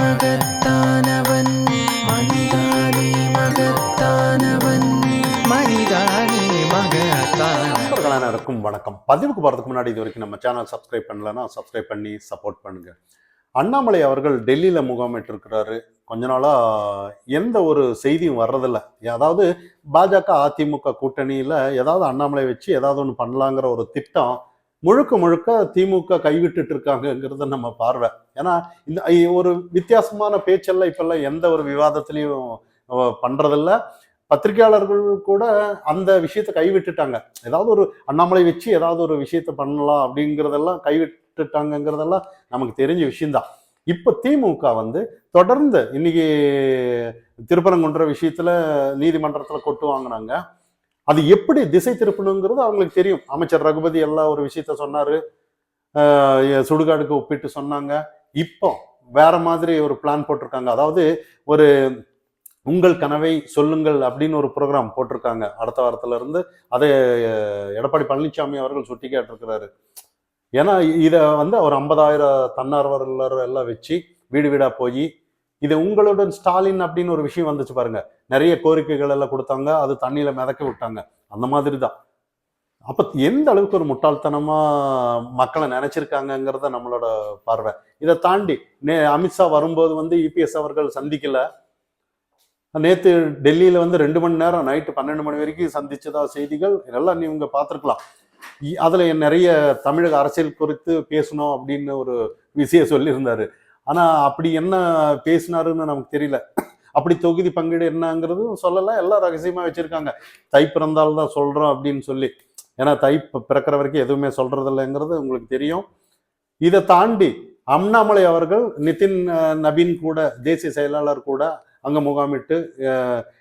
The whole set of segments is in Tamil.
மகத்தானவன். மனிதானே மகத்தானவன். மனிதானே மகத்தானவன். வணக்கம். பதிவுக்கு போகிறதுக்கு முன்னாடி இது வரைக்கும் நம்ம சேனல் சப்ஸ்கிரைப் பண்ணலன்னா சப்ஸ்கிரைப் பண்ணி சப்போர்ட் பண்ணுங்க. அண்ணாமலை அவர்கள் டெல்லியில் முகாமிட்டிருக்கிறாரு. கொஞ்ச நாளாக எந்த ஒரு செய்தியும் வர்றதில்ல. அதாவது பாஜக அதிமுக கூட்டணியில் ஏதாவது அண்ணாமலை வச்சு ஏதாவது ஒன்று பண்ணலாங்கிற ஒரு திட்டம் முழுக்க முழுக்க திமுக கைவிட்டுட்டு இருக்காங்கங்கிறது நம்ம பார்வை. ஏன்னா இந்த ஒரு வித்தியாசமான பேச்செல்லாம் இப்பெல்லாம் எந்த ஒரு விவாதத்திலையும் அஹ், பண்றதில்ல. பத்திரிகையாளர்கள் கூட அந்த விஷயத்தை கைவிட்டுட்டாங்க. ஏதாவது ஒரு அண்ணாமலை வச்சு ஏதாவது ஒரு விஷயத்த பண்ணலாம் அப்படிங்கிறதெல்லாம் கைவிட்டுட்டாங்கங்கிறதெல்லாம் நமக்கு தெரிஞ்ச விஷயம்தான். இப்போ திமுக வந்து தொடர்ந்து இன்னைக்கு திருப்பரங்குன்ற விஷயத்துல நீதிமன்றத்தில் கொட்டு வாங்கினாங்க அது எப்படி திசை திருப்பணுங்கிறது அவங்களுக்கு தெரியும். அமைச்சர் ரகுபதி எல்லாம் ஒரு விஷயத்த சொன்னாரு. சுடுகாடுக்கு ஒப்பிட்டு சொன்னாங்க. இப்போ வேற மாதிரி ஒரு பிளான் போட்டிருக்காங்க. அதாவது ஒரு உங்கள் கனவை சொல்லுங்கள் அப்படின்னு ஒரு ப்ரோக்ராம் போட்டிருக்காங்க. அடுத்த வாரத்துல இருந்து அதை எடப்பாடி பழனிசாமி அவர்கள் சுட்டி கேட்டிருக்கிறாரு. ஏன்னா இதை வந்து ஒரு ஐம்பதாயிரம் தன்னார்வலர் எல்லாம் வச்சு வீடு வீடா போய் இது உங்களுடன் ஸ்டாலின் அப்படின்னு ஒரு விஷயம் வந்துச்சு பாருங்க. நிறைய கோரிக்கைகள் எல்லாம் கொடுத்தாங்க. அது தண்ணியில மிதக்க விட்டாங்க. அந்த மாதிரி தான் அப்ப எந்த அளவுக்கு ஒரு முட்டாள்தனமா மக்களை நினைச்சிருக்காங்கிறத நம்மளோட பார்வை. இதை தாண்டி நே அமித்ஷா வரும்போது வந்து இபிஎஸ் அவர்கள் சந்திக்கல. நேத்து டெல்லியில வந்து ரெண்டு மணி நேரம் நைட்டு பன்னெண்டு மணி வரைக்கும் சந்திச்சதா செய்திகள். இதெல்லாம் நீங்க பார்த்துருக்கலாம். அதுல நிறைய தமிழக அரசியல் குறித்து பேசணும் அப்படின்னு ஒரு விஷயம் சொல்லியிருந்தாரு. ஆனா அப்படி என்ன பேசினாருன்னு நமக்கு தெரியல. அப்படி தொகுதி பங்கீடு என்னங்கிறதும் சொல்லல எல்லாம் ரகசியமா வச்சிருக்காங்க. தை பிறந்தால்தான் சொல்றோம் அப்படின்னு சொல்லி. ஏன்னா தை பிறக்கிற வரைக்கும் எதுவுமே சொல்றது இல்லைங்கிறது உங்களுக்கு தெரியும். இதை தாண்டி அண்ணாமலை அவர்கள் நிதின் நபீன் கூட தேசிய செயலாளர் கூட அங்க முகாமிட்டு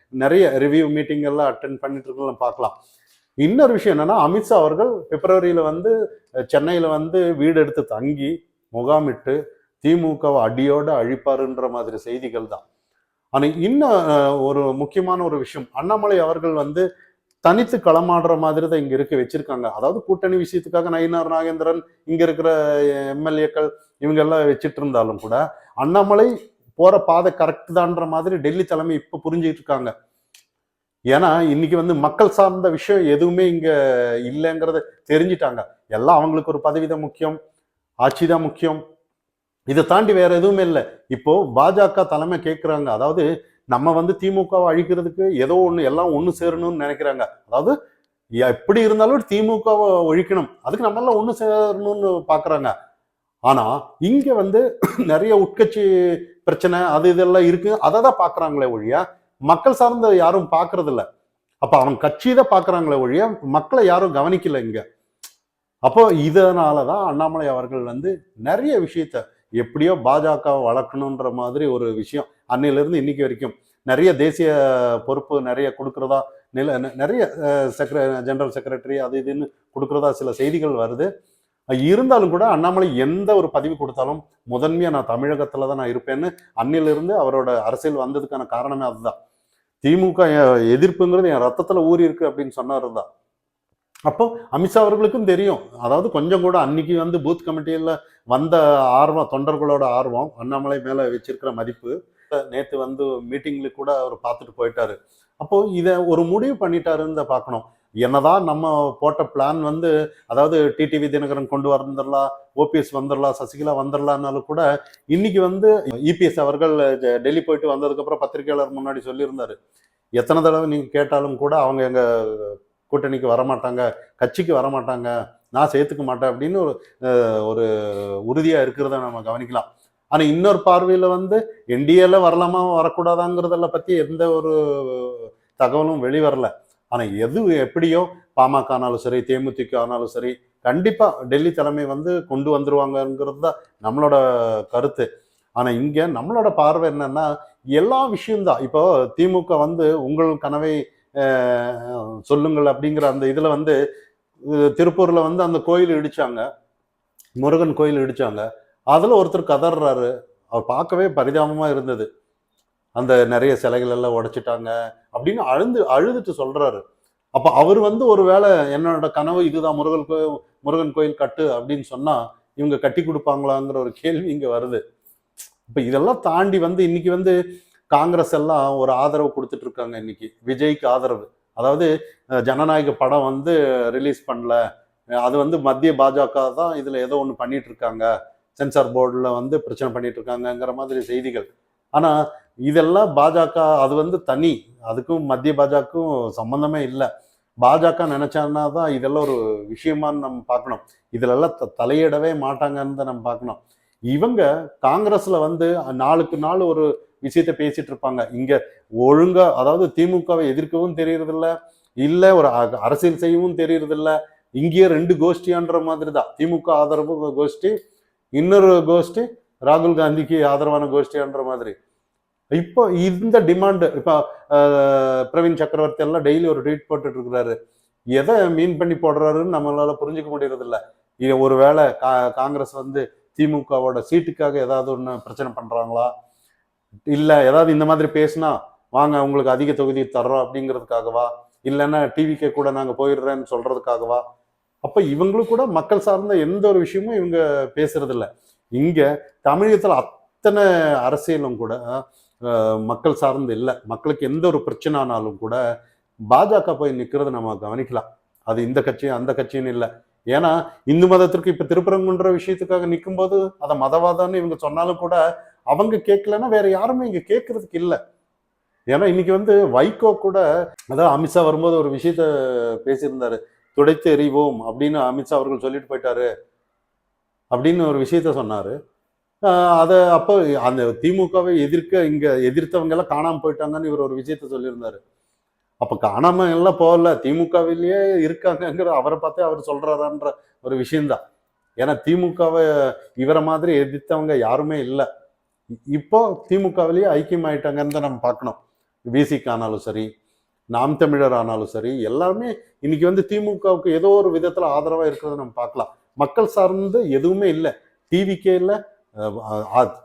நிறைய ரிவ்யூ மீட்டிங் எல்லாம் அட்டென்ட் பண்ணிட்டு இருக்கலாம் பார்க்கலாம். இன்னொரு விஷயம் என்னன்னா அமித்ஷா அவர்கள் பிப்ரவரியில வந்து சென்னையில் சென்னையில வந்து வீடு எடுத்து தங்கி முகாமிட்டு திமுகவை அடியோட அழிப்பாருன்ற மாதிரி செய்திகள் தான். ஆனால் இன்னும் ஒரு முக்கியமான ஒரு விஷயம். அண்ணாமலை அவர்கள் வந்து தனித்து களமாடுற மாதிரி தான் இங்கே இருக்க வச்சிருக்காங்க. அதாவது கூட்டணி விஷயத்துக்காக நயினார் நாகேந்திரன் இங்கே இருக்கிற எம்எல்ஏக்கள் இவங்கெல்லாம் வச்சுட்டு இருந்தாலும் கூட அண்ணாமலை போகிற பாதை கரெக்ட் தான்ற மாதிரி டெல்லி தலைமை இப்போ புரிஞ்சுட்டு இருக்காங்க. ஏன்னா இன்னைக்கு வந்து மக்கள் சார்ந்த விஷயம் எதுவுமே இங்கே இல்லைங்கிறத தெரிஞ்சிட்டாங்க. எல்லாம் அவங்களுக்கு ஒரு பதவி தான் முக்கியம் ஆட்சி தான் முக்கியம். இதை தாண்டி வேற எதுவுமே இல்லை. இப்போ பாஜக தலைமை கேட்குறாங்க. அதாவது நம்ம வந்து திமுகவை அழிக்கிறதுக்கு ஏதோ ஒன்று எல்லாம் ஒன்று சேரணும்னு நினைக்கிறாங்க. அதாவது எப்படி இருந்தாலும் திமுகவை ஒழிக்கணும். அதுக்கு நம்ம எல்லாம் ஒன்று சேரணும்னு பார்க்குறாங்க. ஆனா இங்கே வந்து நிறைய உட்கட்சி பிரச்சனை அது இதெல்லாம் இருக்கு. அதை தான் பார்க்குறாங்களே ஒழிய மக்கள் சார்ந்த யாரும் பார்க்கறதில்ல அப்போ அவன் கட்சி தான் பார்க்குறாங்களே ஒழிய மக்களை யாரும் கவனிக்கல இங்க. அப்போ இதனால தான் அண்ணாமலை அவர்கள் வந்து நிறைய விஷயத்த எப்படியோ பாஜக வளர்க்கணுன்ற மாதிரி ஒரு விஷயம் அன்னையிலிருந்து இன்னைக்கு வரைக்கும். நிறைய தேசிய பொறுப்பு நிறைய கொடுக்கறதா நில நிறைய செக்ர ஜெனரல் செக்ரட்டரி அது இதுன்னு கொடுக்கறதா சில செய்திகள் வருது. இருந்தாலும் கூட அண்ணாமலை எந்த ஒரு பதிவு கொடுத்தாலும் முதன்மையா நான் தமிழகத்துல தான் நான் இருப்பேன்னு அன்னிலிருந்து அவரோட அரசியல் வந்ததுக்கான காரணமே அதுதான். திமுக எதிர்ப்புங்கிறது என் ரத்தத்துல ஊறி இருக்கு அப்படின்னு சொன்னார் தான் அப்போ அமித்ஷா அவர்களுக்கும் தெரியும். அதாவது கொஞ்சம் கூட அன்னைக்கு வந்து பூத் கமிட்டியில் வந்த ஆர்வம் தொண்டர்களோட ஆர்வம் அண்ணாமலை மேல வச்சிருக்கிற மதிப்பு நேத்து வந்து மீட்டிங்ல கூட அவர் பார்த்துட்டு போயிட்டாரு. அப்போ இதை ஒரு முடிவு பண்ணிட்டாருன்னு தான் பார்க்கணும். என்னதான் நம்ம போட்ட பிளான் வந்து அதாவது டிடிவி தினகரன் கொண்டு வந்துடலாம் ஓபிஎஸ் வந்துடலாம் சசிகலா வந்துடலாம்னாலும் கூட இன்னைக்கு வந்து இபிஎஸ் அவர்கள் டெல்லி போயிட்டு வந்ததுக்கப்புறம் பத்திரிகையாளர் முன்னாடி சொல்லியிருந்தாரு. எத்தனை தடவை நீங்கள் கேட்டாலும் கூட அவங்க எங்கள் கூட்டணிக்கு வரமாட்டாங்க கட்சிக்கு வரமாட்டாங்க நான் சேர்த்துக்க மாட்டேன் அப்படின்னு ஒரு ஒரு உறுதியாக இருக்கிறத நம்ம கவனிக்கலாம். ஆனால் இன்னொரு பார்வையில் வந்து என்டிஏல வரலாமா வரக்கூடாதாங்கிறதெல்லாம் பற்றி எந்த ஒரு தகவலும் வெளிவரல. ஆனால் எது எப்படியோ பாமக ஆனாலும் சரி தேமுதிக ஆனாலும் சரி கண்டிப்பாக டெல்லி தலைமை வந்து கொண்டு வந்துருவாங்கங்கிறது தான் நம்மளோட கருத்து. ஆனால் இங்கே நம்மளோட பார்வை என்னன்னா எல்லா விஷயம்தான். இப்போ திமுக வந்து உங்கள் கனவை சொல்லுங்கள் அப்படிங்கிற அந்த இதில் வந்து திருப்பூரில் வந்து அந்த கோயில் இடித்தாங்க முருகன் கோயில் இடித்தாங்க அதில் ஒருத்தர் கதறாரு அவர் பார்க்கவே பரிதாபமாக இருந்தது. அந்த நிறைய சிலைகள் எல்லாம் உடைச்சிட்டாங்க அப்படின்னு அழுந்து அழுதுட்டு சொல்கிறாரு அப்போ அவர் வந்து ஒரு வேளை என்னோட கனவு இதுதான் முருகன் கோயில் முருகன் கோயில் கட்டு அப்படின்னு சொன்னால் இவங்க கட்டி கொடுப்பாங்களாங்கிற ஒரு கேள்வி இங்கே வருது. இப்போ இதெல்லாம் தாண்டி வந்து இன்னைக்கு வந்து காங்கிரஸ் எல்லாம் ஒரு ஆதரவு கொடுத்துட்டு இருக்காங்க இன்னைக்கு. விஜய்க்கு ஆதரவு. அதாவது ஜனநாயக படம் வந்து ரிலீஸ் பண்ணல. அது வந்து மத்திய பாஜக தான் இதில் ஏதோ ஒன்று பண்ணிட்டு இருக்காங்க. சென்சார் போர்டில் வந்து பிரச்சனை பண்ணிட்டு இருக்காங்கங்கிற மாதிரி செய்திகள். ஆனால் இதெல்லாம் பாஜக அது வந்து தனி. அதுக்கும் மத்திய பாஜகக்கும் சம்மந்தமே இல்லை. பாஜக நினைச்சான்னா தான் இதெல்லாம் ஒரு விஷயமான்னு நம்ம பார்க்கணும். இதுலெல்லாம் த- தலையிடவே மாட்டாங்கன்னு தான் நம்ம பார்க்கணும். இவங்க காங்கிரஸில் வந்து நாளுக்கு நாள் ஒரு விஷயத்த பேசிட்டு இருப்பாங்க. இங்க ஒழுங்கா அதாவது திமுகவை எதிர்க்கவும் தெரியறதில்ல. இல்ல ஒரு அ- அரசியல் செய்யவும் தெரியறதில்ல. இங்கேயே ரெண்டு கோஷ்டியான்ற மாதிரி தான் திமுக ஆதரவு கோஷ்டி இன்னொரு கோஷ்டி ராகுல் காந்திக்கு ஆதரவான கோஷ்டியான்ற மாதிரி. இப்போ இந்த டிமாண்டு இப்போ பிரவீன் சக்கரவர்த்தி எல்லாம் டெய்லி ஒரு ட்வீட் போட்டுட்டு இருக்கிறாரு. எதை மீன் பண்ணி போடுறாருன்னு நம்மளால புரிஞ்சுக்க முடியறதில்ல. இது ஒருவேளை கா காங்கிரஸ் வந்து திமுகவோட சீட்டுக்காக ஏதாவது ஒன்று பிரச்சனை பண்றாங்களா? இல்லை ஏதாவது இந்த மாதிரி பேசினா வாங்க உங்களுக்கு அதிக தொகுதி தர்றோம் அப்படிங்கிறதுக்காகவா இல்லைன்னா டிவிக்கே கூட நாங்கள் போயிடுறேன்னு சொல்றதுக்காகவா அப்போ இவங்களும் கூட மக்கள் சார்ந்த எந்த ஒரு விஷயமும் இவங்க பேசுறது இல்லை இங்கே தமிழகத்தில் அத்தனை அரசியலும் கூட மக்கள் சார்ந்து இல்லை. மக்களுக்கு எந்த ஒரு பிரச்சனை ஆனாலும் கூட பாஜக போய் நிற்கிறத நம்ம கவனிக்கலாம். அது இந்த கட்சியும் அந்த கட்சின்னு இல்லை. ஏன்னா இந்து மதத்திற்கு இப்போ திருப்பரங்குன்ற விஷயத்துக்காக நிற்கும்போது அதை மதவாதம்னு இவங்க சொன்னாலும் கூட அவங்க கேட்கலன்னா வேற யாருமே இங்க கேட்கறதுக்கு இல்லை. ஏன்னா இன்னைக்கு வந்து வைகோ கூட அதான் அமித்ஷா வரும்போது ஒரு விஷயத்த பேசியிருந்தாரு. துடைத்து எறிவோம் அப்படின்னு அமித்ஷா அவர்கள் சொல்லிட்டு போயிட்டாரு அப்படின்னு ஒரு விஷயத்த சொன்னாரு. அதை அப்போ அந்த திமுகவை எதிர்க்க இங்க எதிர்த்தவங்க எல்லாம் காணாம போயிட்டாங்கன்னு இவர் ஒரு விஷயத்த சொல்லியிருந்தாரு. அப்ப காணாம எல்லாம் போகல திமுகவிலேயே இருக்காங்கங்கிற அவரை பார்த்தே அவர் சொல்றாரான்ற ஒரு விஷயம்தான். ஏன்னா திமுகவை இவரை மாதிரி எதிர்த்தவங்க யாருமே இல்லை. இப்போ திமுகவிலேயே ஐக்கியமாயிட்டாங்கன்னு தான் நம்ம பார்க்கணும். விசிக்கு ஆனாலும் சரி நாம் தமிழர் ஆனாலும் சரி எல்லாருமே இன்னைக்கு வந்து திமுகவுக்கு ஏதோ ஒரு விதத்துல ஆதரவா இருக்கிறத நம்ம பார்க்கலாம். மக்கள் சார்ந்து எதுவுமே இல்லை. டிவிக்கே இல்லை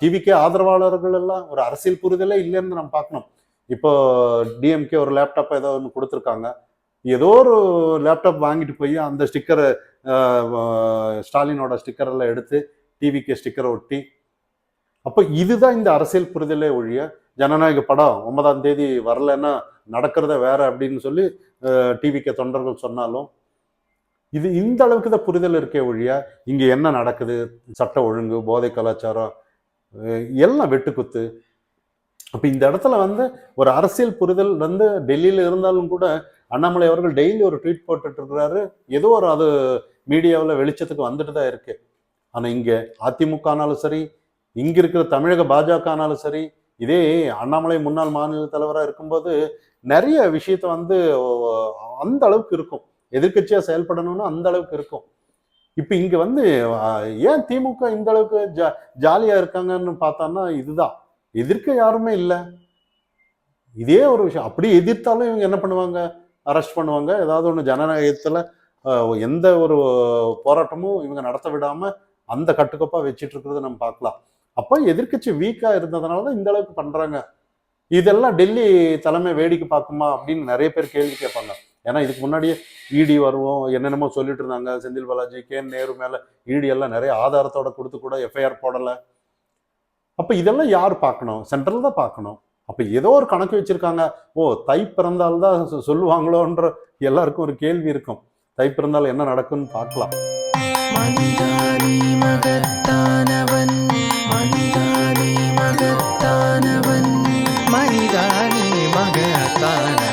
டிவிக்கே ஆதரவாளர்கள் எல்லாம் ஒரு அரசியல் புரிதலே இல்லைன்னு நம்ம பார்க்கணும். இப்போ டிஎம்கே ஒரு லேப்டாப் ஏதோ ஒன்று கொடுத்துருக்காங்க. ஏதோ ஒரு லேப்டாப் வாங்கிட்டு போய் அந்த ஸ்டிக்கரை ஸ்டாலினோட ஸ்டிக்கர் எல்லாம் எடுத்து டிவிக்கு ஸ்டிக்கரை ஒட்டி அப்போ இதுதான் இந்த அரசியல் புரிதலே ஒழிய ஜனநாயக படம் ஒன்பதாம் தேதி வரலன்னா நடக்கிறத வேற அப்படின்னு சொல்லி டிவிக்கு தொண்டர்கள் சொன்னாலும் இது இந்த அளவுக்கு தான் புரிதல் இருக்கே ஒழிய இங்கே என்ன நடக்குது? சட்ட ஒழுங்கு போதை கலாச்சாரம் எல்லாம் வெட்டுக்குத்து அப்போ இந்த இடத்துல வந்து ஒரு அரசியல் புரிதல் வந்து டெல்லியில் இருந்தாலும் கூட அண்ணாமலை அவர்கள் டெய்லி ஒரு ட்வீட் போட்டுட்டு இருக்கிறாரு. ஏதோ ஒரு அது மீடியாவில் வெளிச்சத்துக்கு வந்துட்டு தான் இருக்கு. ஆனால் இங்கே அதிமுக ஆனாலும் சரி இங்க இருக்கிற தமிழக பாஜக ஆனாலும் சரி இதே அண்ணாமலை முன்னாள் மாநில தலைவராக இருக்கும்போது நிறைய விஷயத்த வந்து அந்த அளவுக்கு இருக்கும். எதிர்கட்சியா செயல்படணும்னா அந்த அளவுக்கு இருக்கும். இப்ப இங்க வந்து ஏன் திமுக இந்த அளவுக்கு ஜா ஜாலியா இருக்காங்கன்னு பார்த்தோம்னா இதுதான். எதிர்க்க யாருமே இல்லை. இதே ஒரு விஷயம். அப்படி எதிர்த்தாலும் இவங்க என்ன பண்ணுவாங்க? அரெஸ்ட் பண்ணுவாங்க. ஏதாவது ஒன்று ஜனநாயகத்துல எந்த ஒரு போராட்டமும் இவங்க நடத்த விடாம அந்த கட்டுக்கோப்பா வச்சிட்டு இருக்கிறத நம்ம பார்க்கலாம். அப்போ எதிர்க்கட்சி வீக்காக இருந்ததுனால தான் இந்த அளவுக்கு பண்ணுறாங்க இதெல்லாம் டெல்லி தலைமை வேடிக்கை பார்க்குமா அப்படின்னு நிறைய பேர் கேள்வி கேட்பாங்க. ஏன்னா இதுக்கு முன்னாடியே இடி வருவோம் என்னென்னமோ சொல்லிட்டு இருந்தாங்க. செந்தில் பாலாஜி கே நேரு மேலே இடி எல்லாம் நிறைய ஆதாரத்தோட கொடுத்து கூட எஃப்ஐஆர் போடலை. அப்போ இதெல்லாம் யார் பார்க்கணும்? சென்ட்ரல் தான் பார்க்கணும். அப்போ ஏதோ ஒரு கணக்கு வச்சிருக்காங்க. ஓ தை பிறந்தால்தான் சொ- சொல்லுவாங்களோன்ற எல்லாருக்கும் ஒரு கேள்வி இருக்கும். தை பிறந்தால் என்ன நடக்கும்னு பார்க்கலாம். மகத்தானவன். மகத்தானவன். மனிதானே மகத்தான.